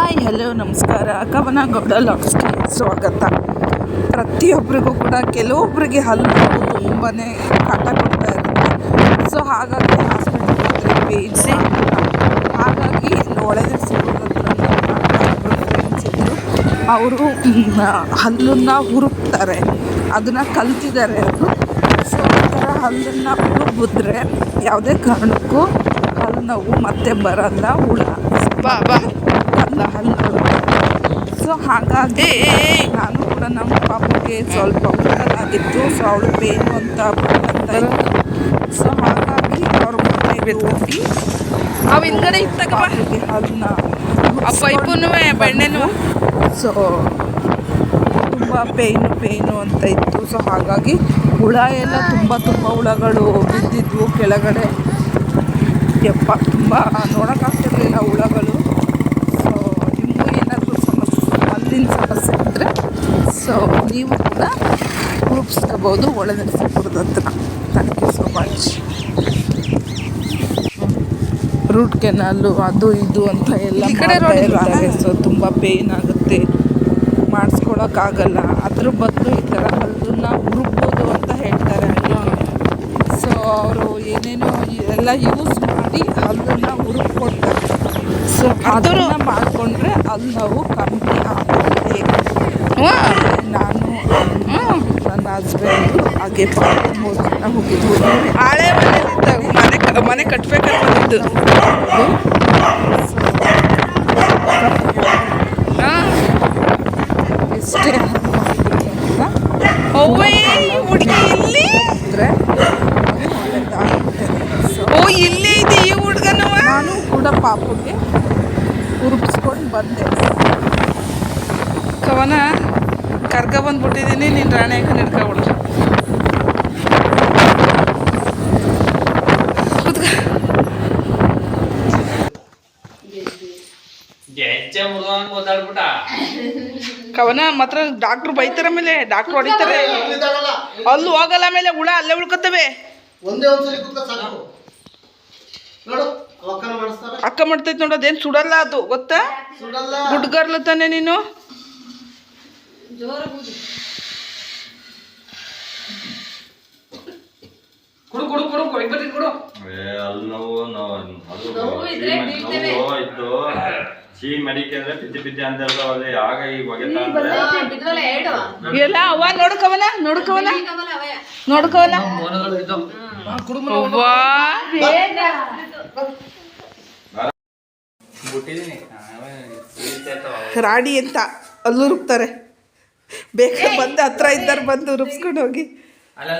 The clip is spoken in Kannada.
ಹಾಯ್, ಹಲೋ, ನಮಸ್ಕಾರ. ಕವನಗೌಡ ಲಾಕ್ಸ್ಗೆ ಸ್ವಾಗತ. ಪ್ರತಿಯೊಬ್ಬರಿಗೂ ಕೂಡ ಕೆಲವೊಬ್ಬರಿಗೆ ಹಲ್ಲು ತುಂಬಾ ಕಾಟ ಕೊಡ್ತಾ ಇರುತ್ತೆ. ಸೊ ಹಾಗಾಗಿ ಹಾಸ್ಪಿಟಲ್ಗೆ ಹೋದರೆ ಬೇಯಿಸಿ ಹಾಗಾಗಿ ಒಳಗೆ ಸಿಗೋದ್ರಿಂದ ಅವರು ಹಲ್ಲನ್ನು ಹುರುಕ್ತಾರೆ ಅದನ್ನು ಕಲ್ತಿದ್ದಾರೆ ಅವರು. ಸೊ ಆ ಥರ ಹಲ್ಲನ್ನು ಹುರುಬಿದ್ರೆ ಯಾವುದೇ ಕಾರಣಕ್ಕೂ ಹಲ್ಲು ನೋವು ಮತ್ತೆ ಬರಲ್ಲ. ಹುಳ. ಬಾ ಬಾ. ಸೊ ಹಾಗಾಗಿ ನಾನು ಕೂಡ ನಮ್ಮ ಪಾಪಕ್ಕೆ ಸ್ವಲ್ಪ ಆಗಿತ್ತು ಸೊ ಅವಳು ಪೇನು ಅಂತ ಸೊ ಹಾಗಾಗಿ ಅವ್ರ ಮನೆಗೆ ಹೋಗಿ ಅವು ಹಿಂದ್ಗಡೆ ಇತ್ತಕ್ಕ ಅದನ್ನ ಪೈಪುನು ಬೆಣ್ಣೆನು. ಸೊ ತುಂಬ ಪೇಯ್ನು ಪೇಯ್ನು ಅಂತ ಇತ್ತು. ಸೊ ಹಾಗಾಗಿ ಹುಳ ಎಲ್ಲ ತುಂಬ ತುಂಬ ಹುಳಗಳು ಬಿದ್ದಿದ್ವು ಕೆಳಗಡೆ. ಯಪ್ಪ ತುಂಬ ನೋಡೋಕ್ಕಾಗ್ತಿರ್ಲಿಲ್ಲ ಹುಳಗಳು. ನೀವು ಕೂಡ ರೂಪಿಸ್ಕೋಬೋದು ಒಳನರಸೀಪುರದ ಹತ್ರ thank you so much route canal ಅದು ಇದು ಅಂತ ಎಲ್ಲ ಇಲ್ವಾ? ಸೊ ತುಂಬ ಪೇಯ್ನ್ ಆಗುತ್ತೆ. ಮಾಡಿಸ್ಕೊಳಕ್ಕಾಗಲ್ಲ. ಅದ್ರ ಬದಲು ಈ ಥರ ಅದನ್ನ ಹುಡುಕ್ಬೋದು ಅಂತ ಹೇಳ್ತಾರೆ. ಸೊ ಅವರು ಏನೇನೋ ಎಲ್ಲ ಯೂಸ್ ಮಾಡಿ ಅದನ್ನು ಹುರುಗ್ಕೊಡ್ತಾರೆ. ಸೊ ಅದನ್ನು ಮಾಡಿಕೊಂಡ್ರೆ ಅಲ್ಲಿ ನಾವು ಕಮ್ಮಿ ಆಗುತ್ತೆ ನಾನು ನನ್ನ ಹಸ್ಬೆಂಡು ಹಾಗೆ ಪಾಪ ಮೂರು ಜನ ಹೋಗಿದ್ವು ಹಳೆ ಮನೆ ಮನೆ ಕ- ಮನೆ ಕಟ್ಬೇಕಾದ್ರೆ ಬಂದಿದ್ದು ಇಷ್ಟೇ ಹುಡುಗಿ ಇಲ್ಲಿ ಅಂದರೆ ಓ ಇಲ್ಲೇ ಇದೆ ಈ ಹುಡುಗನು? ನಾನು ಕೂಡ ಪಾಪುಗೆ ಉರುಪಿಸ್ಕೊಂಡು ಬಂದೆ. ಕವನ ಕರ್ಗ ಬಂದ್ಬಿಟ್ಟಿದ್ದೀನಿ ನೀನು ರಾಣಿಯಾಗ ನಿಡ್ಕೊಬಿಡು ಹೆಚ್ಚೆ ಓದಾಡ್ಬಿಟ್ಟ ಕವನ ಮಾತ್ರ ಡಾಕ್ಟ್ರು ಬೈತಾರ ಮೇಲೆ ಡಾಕ್ಟ್ರು ಹೊಡಿತಾರೆ. ಅಲ್ಲೂ ಹೋಗಲ್ಲ ಮೇಲೆ ಹುಳ ಅಲ್ಲೇ ಉಳ್ಕೊತವೆ ಒಂದೇ ಒಂದ್ಸಲಿ ಸಾಕು. ನೋಡು ಅಕ್ಕ ಮಾಡ್ತೈತೆ ನೋಡು ಅದೇನು ಸುಡಲ್ಲ ಅದು ಗೊತ್ತಾ? ಹುಡ್ಗರ್ಲ ತಾನೆ ನೀನು. ಕೊಡು ಕೊಡು ಕೊಡು ಕೊಡು ಕುಡು ಕೊಡು. ಏ, ಅಲ್ಲಿ ನೋವು ನೋವು ಅದು ನೋವು ಇತ್ತು ಸಿಹಿ ಮಡಿಕೆ ಅಂದ್ರೆ ಪಿದ್ದಿ ಪಿದ್ದಿ ಅಂತ ಇರ್ತಾವಲ್ಲಿ ಆಗ ಈಗ ಒಗೆತಾ ಅಂದ್ರೆ ಎಲ್ಲ ಅವ. ನೋಡ್ಕವನ ನೋಡ್ಕವನ ನೋಡ್ಕವನ ಅವ್ವಾ ಬಿಟ್ಟಿದ್ದೀನಿ ರಾಡಿ ಅಂತ ಅಲ್ಲೂ ರುಬ್ತಾರೆ. ಬೇಕಾದ್ರೆ ಬಂದು ಹತ್ರ ಇದ್ದಾರೆ ಬಂದು ರುಬ್ಸ್ಕೊಂಡು ಹೋಗಿ. ಅಲ್ಲ.